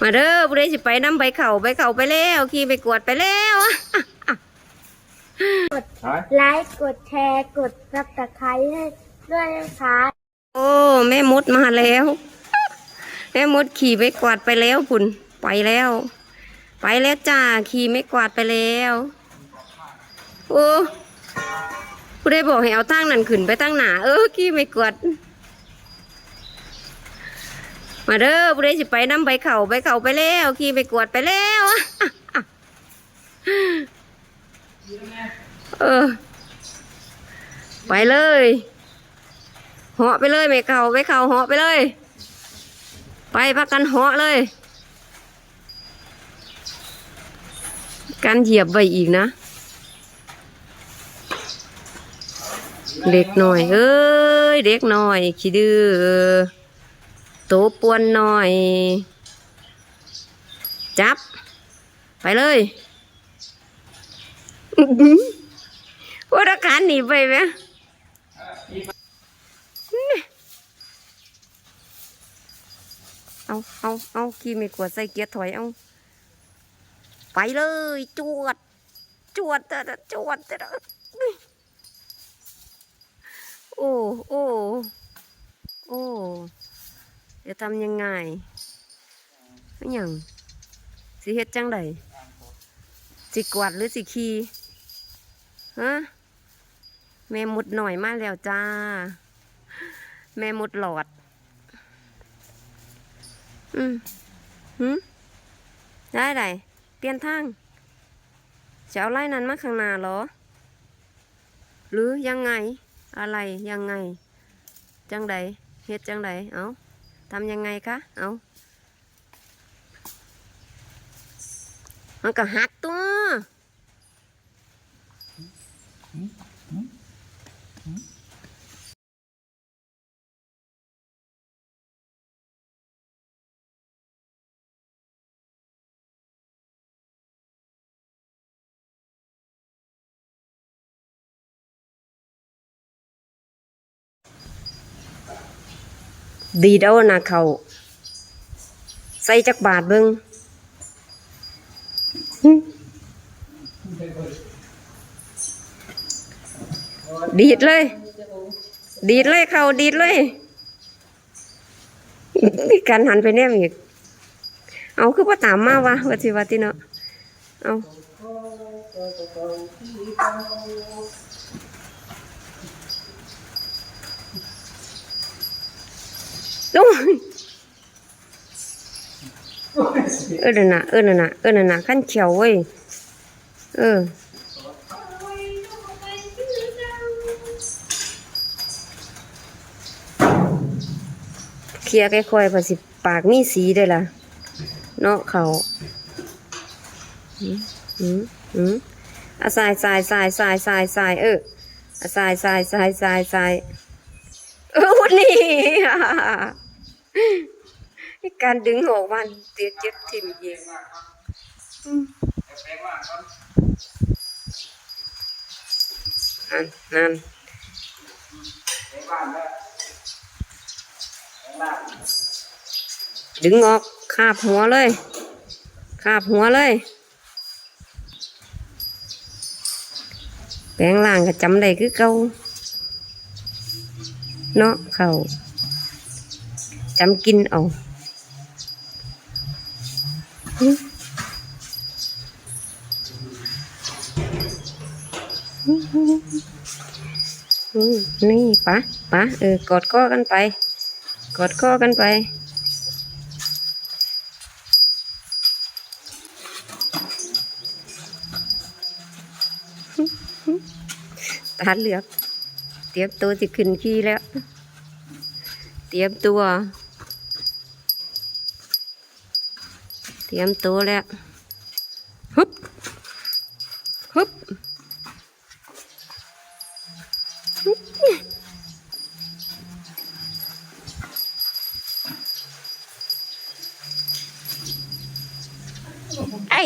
มาเด้อผู้ใดสิไปน้ำใบเข่าใบเข่าไปแล้ว ขี่ไปกวดไปแล้วไลค์กดแชร์กดซับสไครต์ให้ด้วยนะคะโอ้แม่มดมาแล้ว แม่มดขี่ไม่กวาดไปแล้วพุ่นไปแล้ว ไปแล้วจ้าขี่ไม่กวาดไปแล้วโอ้ผู้ได้บอกให้เอาตั้งนั่นขึ้นไปตั้งหนาเออขี่ไม่กวาด มาเด้อผู้ใดสิไปน้ำใบเข่าใบเข่าไปแล้วขี่ไปกวดไปแล้วเออ ไปเลยเหาะไปเลยไม่เข่าไม่เข่าเหาะไปเลย ไปพักกันเหาะเลยกันเหยียบไว้อีกนะเด็กหน่อย เอ้ย เด็กหน่อยขี้ดื้อ โตปวนหน่อย จับ ไปเลยว่าราการหนีไปไหมเอาเอาเอาขี่ไม่กวาดใส่เกียร์ถอยเอาไปเลย จวด จวดแต่ละจวดแต่ละโอ้ โอ้ โอ้ จะทำยังไงไม่ยังสิเฮ็ดจังไดสิกวาดหรือสิขี่ฮะแม่มดหน่อยมาแล้วจ้า แม่มดหลอด อืมหืมได้ไดเปลี่ยนทางจะเอาไล่นั้นมาข้างหน้าเหรอ หรือยังไง อะไรยังไง จังใดเฮ็ดจังใดเอ้า ทำยังไงคะ เอามันก็หักตัว ดีดเอนาเขาใส่จักบาทเบิงดีดเลย ดีดเลยเขาดีดเลยมีการหันไปแนมอีก เอาคือว่าตามมาวะวัติวัติเนาะเอา ลุงเออนน่ะเออนน่ะเออนน่ะขั้นเขียวเว้ย เออ เคลียร์ค่อยๆภาสิปากมีสีได้ล่ะ เนาะเขาอืมอืมอืมอะสายสายสายสายสายสายเอออะสายสายสายสายสายเออวันนี้ การดึงออกมันเตียเจ็บทิ่มเองอืมนั่นนั่นดึงออกคาบหัวเลยคาบหัวเลยแปลงล่างก็จำได้คือเก่าเนาะเขา จำกินเอาอืมนี่ปะปะเออกอดข้อกันไป กอดข้อกันไปตาเหลือก เตรียมตัวจะขึ้นขี้แล้ว เตรียมตัว เตรียมตัวแล้วฮึบฮึบฮึบไอ้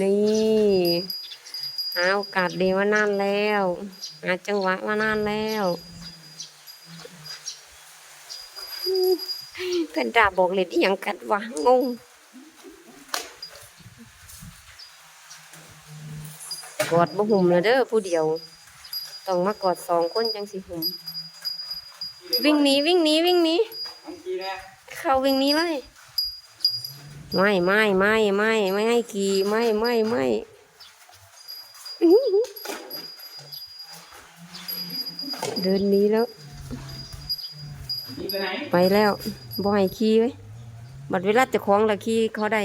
นี่หาโอกาสดีมานานแล้วหาจังหวะมานานแล้ว เพื่อนดาบอกเล่นอีหยังกันวะงงกอดบ่หุ่มแล้วเด้อผู้เดียว ต้องมากอดสองคนจังสิหุ่มวิ่งหนีวิ่งหนีวิ่งหนีเข้าวิ่งหนีเลยไม่ไม่ไม่ไม่ไม่ให้ขี่ไม่ไม่ไม่เดินนี้แล้ว นี่ไปไหนไปแล้วบ่ให้ขี่ไว้ยบัดเวลาเจะคล้าของละขี่เขาได้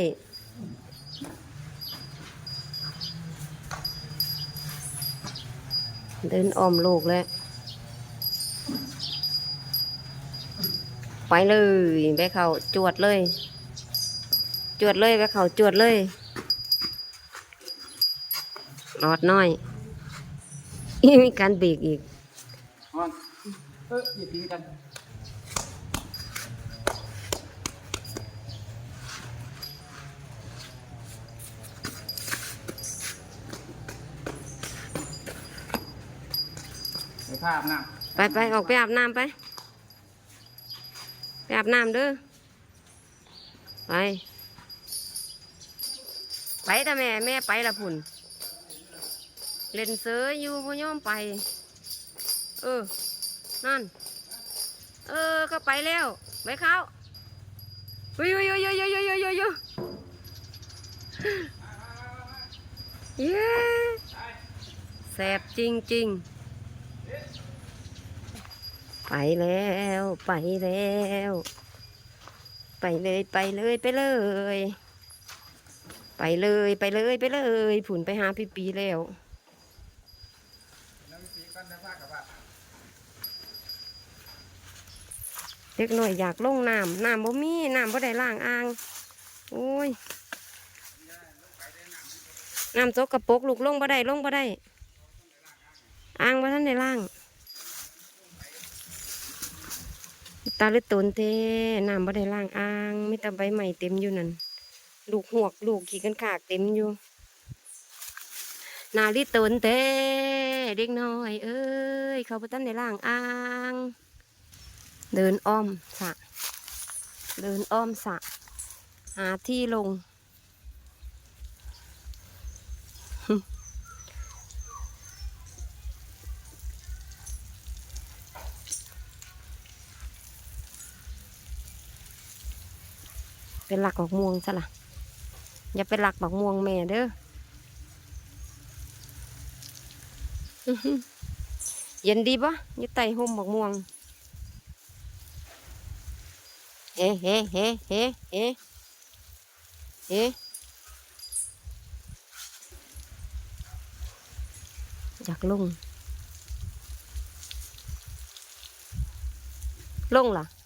เดินอ้อมโลกแล้ว ไปเลยไปเขาจวดเลย จวดเลยไปเขาจวดเลยรอดน้อยอีมีการเบรกอีกฮอนเอออย่าทิ้งกัน ผ้อาบน้ำไปไปออกไปอาบน้ำไป ไปอาบน้ำเด้อ ไป ไปแต่แม่แม่ไปละพุนเล่นเสืออยู่พ่ย่อมไป เออ นั่น เออ ก็ไปแล้ว ไปเข้าเฮ้ยเฮ้ยเฮ้ยเฮ้ยเฮ้ยเฮ้ยเฮ้ยเย้แสบจริงๆ ไปแล้ว ไปแล้ว ไปเลยไปเลยไปเลย ไปเลยไปเลยไปเลยผุนไปหาพี่ปีแล้วเด็กหน่อยอยากลงน้ำน้ำบ่มีน้ำบ่ได้ล้างอ่างโอ้ยน้ำโจกกระปกลูกลงบ่ได้ลงบ่ได้อ่างบ่ทันได้ล้าง ตาลยตนเทน้ำบ่ได้ล้างอ่างไม่แต่ใบใหม่เต็มอยู่นั่นลูกหวกลูกขี้กันขากเต็มอยู่นาลิตนเตเด็กน้อย เอ้ย เขาบ่ทันได้ล้างอ่าง เดินอ้อมสระเดินอ้อมสระหาที่ลง หลักบักม่วงซะละอย่าเป็นหลักบักม่วงแม่เด้อเย็นดีปะยู่ใต้ห่มบักม่วง เฮ้เฮ้เฮ้เฮ้เฮ้เฮ้อยากลง ลงล่ะ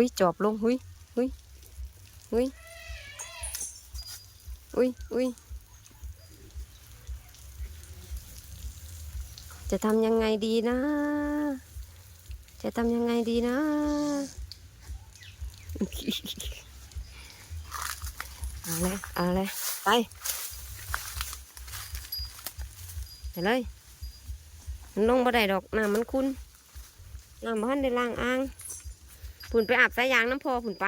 หุยจอบลงหุ้ยหุยหุยอุ้ยอุ้ยจะทำยังไงดีนะ จะทำยังไงดีนะ เอาเลยเอาเลยไปไปเลยมันลงบ่ได้ดอกน้ำมันคุ้นน้ำบ้านได้ล้างอ่าง ผุนไปอาบสายยางน้ำพอผุนไป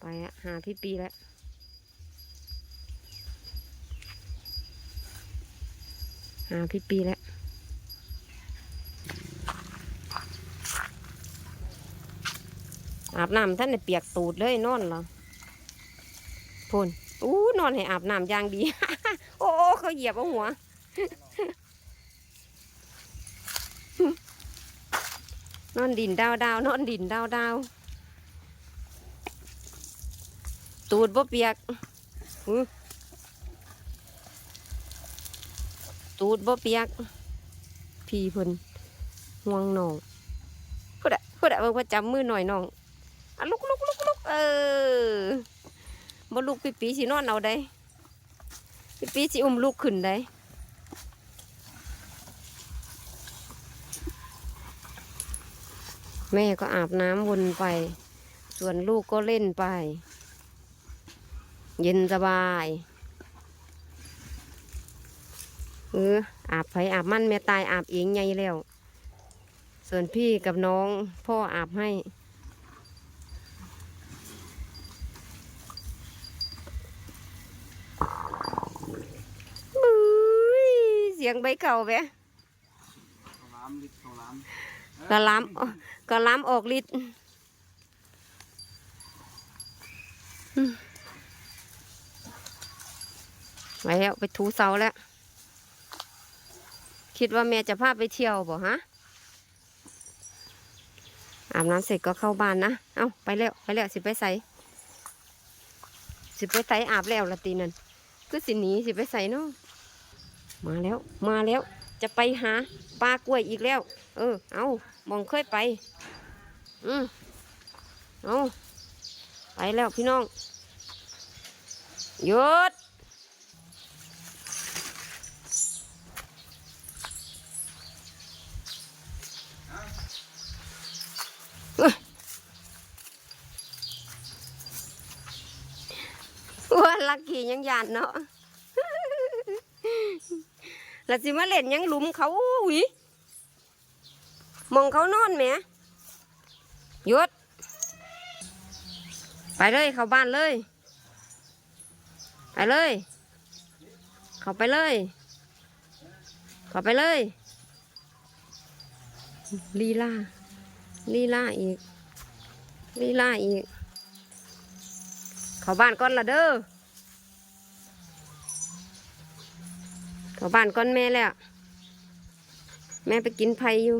ไปอะหาพี่ปีแล้วหาพี่ปีแล้วอาบน้ำท่านได้เปียกตูดเลยนอนเหรอพูนอู้นอนให้อาบน้ำอย่างดี โอ้เขาเหยียบเอาหัว นอนดินดาวดาวนอนดินดาวดาวตูดบ่เปียกตูดบ่เปียก พี่พนห่วงน้องพูดอะพูดอะเบิ่งว่าจับมือหน่อยน้องอะลุกลุกลุกลุกเออบ่ลุกปีปีสินอนเอาได้ปีปีสิอุ้มลูกขึ้นได้ แม่ก็อาบน้ำวนไป ส่วนลูกก็เล่นไป เย็นสบายเอออาบไผอาบมันแม่ตายอาบเองไงแล้ว ส่วนพี่กับน้องพ่ออาบให้บุ้ยเสียงใบเก่าแหวะข้าวหลามลิดข้าวหลามก็ล้ำออกก็ล้ำออกฤทธิ์ไปแล้วไปถูเสาแล้ว คิดว่าแม่จะพาไปเที่ยวบ่ฮะอาบน้ำเสร็จก็เข้าบ้านนะ เอาไปแล้วไปแล้วสิไปใส่สิไปใส่อาบแล้วละตีนั่นคือสิหนีสิไปใส่เนาะมาแล้วมาแล้ว จะไปหาปลากล้วยอีกแล้ว เออ เอามองเคยไป อืมเอาไปแล้วพี่น้องหยุดเอ้ยว่าลักกี้ยังยานเนาะ แล้วสิมาเล่นยังหลุมเขาหวิมองเขานอนแหมยุดไปเลยเข้าบ้านเลย ไปเลย เข้าไปเลย เข้าไปเลยลีลาลีลาอีกลีลาอีก เข้าบ้านก่อนละเด้อ เขาบ้านก้อนแม่แล้ว แม่ไปกินไผ่อยู่